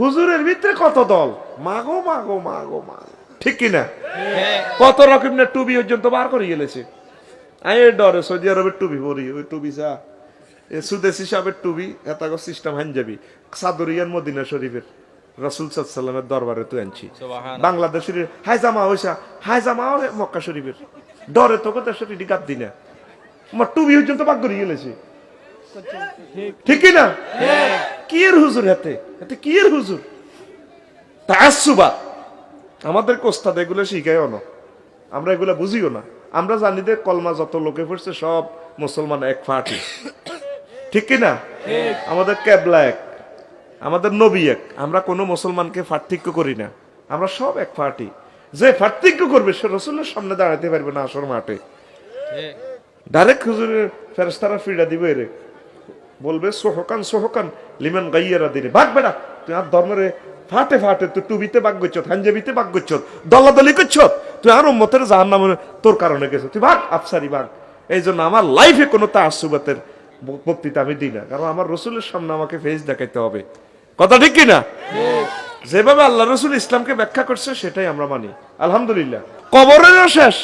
হুজুরের ভিতরে কত দল? মাগো মাগো মাগো মাগো ঠিক কিনা কত রকমের টুবি পর্যন্ত বার করে গেলেছে। আমি ডরে সৌদি আরবের টুবি পরি ওই টুবি এ সুদেশি সাহেবের টুবি এত সিস্টেম হান যাবি সাদরিয়ান মদিনা শরীফের রসুল সাল্লামের দরবারে তুই আনছি। বাংলাদেশের হাই জামা হইসা হাই জামা মক্কা শরীফের। ডরে তো কথা শরীর গাদ দি না আমার টুবি পর্যন্ত বাক করে গেলেছে। ঠিক না কি এর হুজুর হাতে হাতে কি এর হুজুর? তাসুবা আমাদের কোস্তাদ এগুলো শিখাইও না। আমরা এগুলো বুঝিও না। আমরা জানি যে কলমা যত লোকে পড়ছে সব মুসলমান এক ফাটি। ঠিক কি না আমাদের ক্যাবলা এক। আমাদের নবী এক। আমরা কোনো মুসলমানকে পার্থক্য করি না। আমরা সব এক ফাটি। যে পার্থক্য করবে সে রসুলের সামনে দাঁড়াতে পারবে না আসর মাঠে। ডাইরেক্ট হুজুরের ফেরেস্তারা ফিরা দিবে রে বলবে, সোহকান সোহকান, লিমান গাইয়ারা দিনে। ভাগ বেড়া তুই আর ধর্মের ফাটে ফাটে, তুই টুবিতে বাগ গচ্ছ হাঞ্জাবিতে বাগ গচ্ছ দলাদলি করছ তুই আর মতের জাহান নামে তোর কারণে গেছে তুই ভাগ আফসারি ভাগ এই জন্য আমার লাইফে কোনো তাসুবাতের বক্তৃতা আমি দিই না। কারণ আমার রসুলের সামনে আমাকে ফেস দেখাইতে হবে। কথা ঠিক কিনা? যেভাবে আল্লাহ রসুল ইসলামকে ব্যাখ্যা করছে, সেটাই আমরা মানি। আলহামদুলিল্লাহ। কবরেরও শেষ।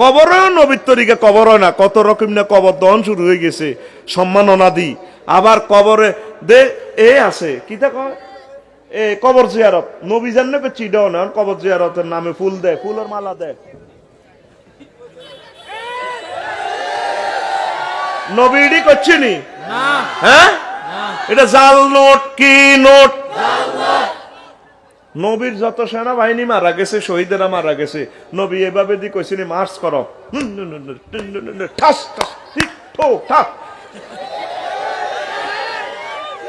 কবরেও নবীর তরিকা কবর না। কত রকম না কবর দহন শুরু হয়ে গেছে সম্মাননা দি আবার কবরে দে এ আছে কি তা কয়? এ কবর জিয়ারত। নবী জান নাকি চিডাও না কবর জিয়ারতের নামে ফুল দেয় ফুলের মালা দেয়। নবীডি করছে নি? হ্যাঁ? এটা জাল নোট কি নোট? নবীর যত সেনাবাহিনী মারা গেছে, শহীদেরা মারা গেছে, নবী এভাবে দি কইছিনি মার্চ করো।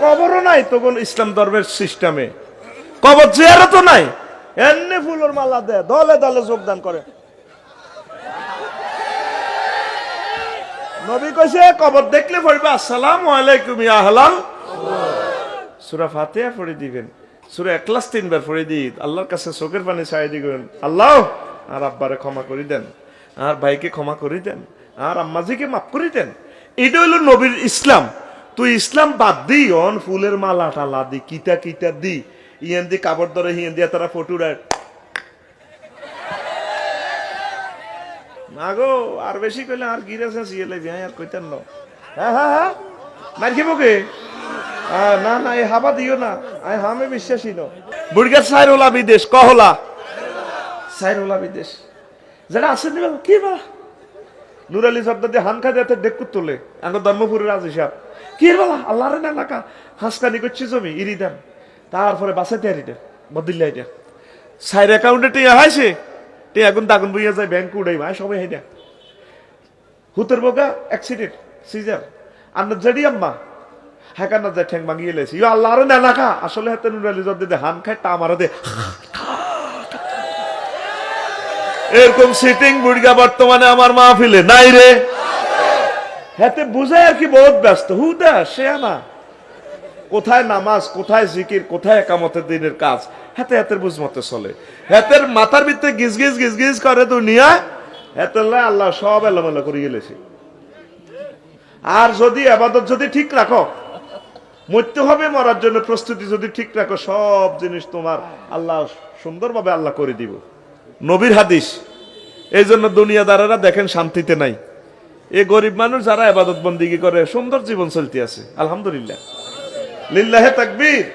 কবরও নাই তখন ইসলাম ধর্মের সিস্টেমে। কবর জিয়ারও তো নাই। এমনি ফুলের মালা দেয়, দলে দলে যোগদান করে। নবী কইছে, কবর দেখলে পড়বে, আসসালামু আলাইকুম আহলাল সূরা ফাতিহা পড়ে দিবেন। সূরা একলাস তিনবার পড়ে দি আল্লাহর কাছে চোখের পানি ছাই দিবেন আল্লাহ, আর আব্বারে ক্ষমা করে দেন, আর ভাইকে ক্ষমা করে দেন, আর আম্মাজিকে মাফ করে দেন। এটা হলো নবীর ইসলাম। তুই ইসলাম বাদ দি অন ফুলের মালা টালা দি কিতা কিতা দি ইয়ান দি কাপড় ধরে হিয়ান দিয়া তারা ফটো রাখ মাগো আর বেশি কইলে আর গিরে আছে সিয়েলে বিয়া আর কইতেন না। হ্যাঁ হ্যাঁ হ্যাঁ মার খেবো কে? না না এই হাবা দিও না। আই হামে বিশ্বাসী নো বুড়গার সাইরোলা বিদেশ কহলা। সাইরোলা বিদেশ। যারা আছে দিবে কি বা? নুরালি সর্দার দিয়ে হান খাই দেয় ডেকুর তোলে। আঙ্গ ধর্মপুরের রাজ হিসাব। কি বলা আল্লাহরে না এলাকা হাসকানি করছে জমি ইরি দেন। তারপরে বাসাতে হারি দেন বদিল্লাই দেন। সাইড অ্যাকাউন্টে টিয়া হাইছে? টিয়া আগুন দাগুন বইয়া যায় ব্যাংক উড়াই ভাই সবাই হাই না হুতের বোকা অ্যাক্সিডেন্ট সিজার আর না আম্মা। হ্যাঁ না যায় ঠ্যাং ভাঙিয়ে লেছি। ইউ এলাকা আসলে হাতে দে, হান খায় দে। এরকম সিটিং বুড়িগা বর্তমানে আমার নাই রে। হাতে বুঝায় আর কি বহুত ব্যস্ত। হুদা সে না কোথায় নামাজ, কোথায় জিকির, কোথায় একামতের দিনের কাজ? হাতে, হাতের বুঝ মতে চলে। হাতের মাথার ভিতরে গিজ গিজ গিজ গিজ করে দুনিয়া হাতের আল্লাহ সব এলোমেলো করে গেলেছে আর যদি আবাদত যদি ঠিক রাখো মরতে হবে, মরার জন্য প্রস্তুতি যদি ঠিক রাখো, সব জিনিস তোমার আল্লাহ সুন্দরভাবে আল্লাহ করে দিব। নবীর হাদিস, এই জন্য দুনিয়াদারেরা দেখেন শান্তিতে নাই। এ গরিব মানুষ যারা আবাদত বন্দিগি করে, সুন্দর জীবন চলতে আছে, আলহামদুলিল্লাহ। লিল্লাহে তাকবীর।